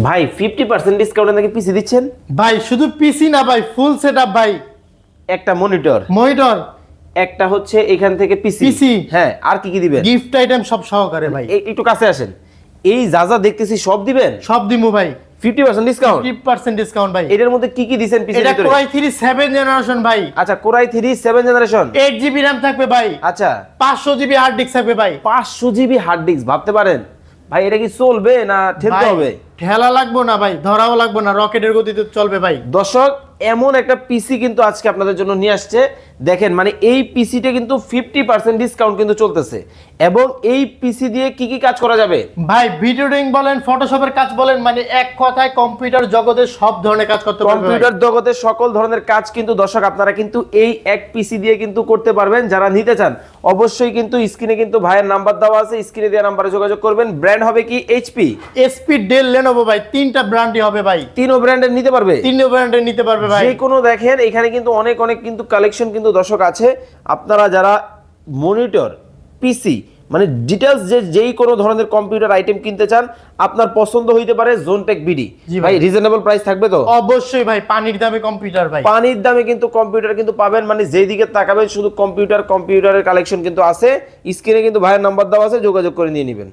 ভাই fifty percent ডিসকাউন্টে নাকি পিসি দিচ্ছেন? ভাই শুধু পিসি না ভাই ফুল সেট ভাই। একটা মনিটর মনিটর একটা হচ্ছে এখান থেকে পিসি PC হ্যাঁ আর কি কি দিবেন? গিফট আইটেম সব সহকারে ভাই। একটু কাছে আসেন। এই যা যা দেখতেছি সব দিবেন? সব দিমু ভাই। Fifty percent discount fifty percent discount ভাই। এটার মধ্যে কি কি দিছেন পিসি এটা কোরাই থ্রি সেভেন জেনারেশন ভাই। আচ্ছা core i three seven generation eight GB RAM থাকবে ভাই। আচ্ছা। পাঁচশো জিবি হার্ড ডিস্ক থাকবে ভাই। পাঁচশো জিবি হার্ড ডিস্ক ভাবতে পারেন। ভাই এটা কি চলবে না ঠেলতে হবে? ঠেলা লাগবো না ভাই ধরাও লাগবো না রকেটের গতিতে চলবে ভাই। দর্শক এমন একটা পিসি কিন্তু আজকে আপনাদের জন্য নিয়ে আসছে দেখেন মানে এই পিসিটা কিন্তু ফিফটি পার্সেন্ট ডিসকাউন্ট কিন্তু চলতেছে। এবং এই পিসি দিয়ে কি কি কাজ করা যাবে? ভাই ভিডিও এডিটিং বলেন ফটোশপের কাজ বলেন মানে এক কথায় কম্পিউটার জগতে সব ধরনের কাজ করতে পারবে ভাই। কম্পিউটার জগতের সকল ধরনের কাজ কিন্তু দর্শক আপনারা কিন্তু এই এক পিসি দিয়ে কিন্তু করতে পারবেন। যারা নিতে চান অবশ্যই কিন্তু স্ক্রিনে কিন্তু ভাইয়ের নাম্বার দেওয়া আছে। স্ক্রিনে দেওয়া নাম্বারে যোগাযোগ করবেন। ব্র্যান্ড হবে কি এইচপি এসপি ডেল লেনোভো ভাই তিনটা ব্র্যান্ডই হবে ভাই। তিনও ব্র্যান্ডের নিতে পারবে? তিন ব্র্যান্ডের নিতে পারবে ভাই। যে কোনো দেখেন এখানে কিন্তু অনেক অনেক কিন্তু কালেকশন কিন্তু দর্শক আছে আপনারা যারা মনিটর পিসি মানে ডিটেলস যে যেই কোনো ধরনের কম্পিউটার আইটেম কিনতে চান আপনার পছন্দ হইতে পারে জোনটেক বিডি ভাই। রিজনেবল প্রাইস থাকবে তো? অবশ্যই ভাই পানির দামে কম্পিউটার ভাই। পানির দামে কিন্তু কম্পিউটার কিন্তু পাবেন মানে যেই দিকে তাকাবেন শুধু কম্পিউটার কম্পিউটারের কালেকশন কিন্তু আছে। স্ক্রিনে কিন্তু ভাইয়ের নাম্বার দেওয়া আছে যোগাযোগ করে নিয়ে নেবেন।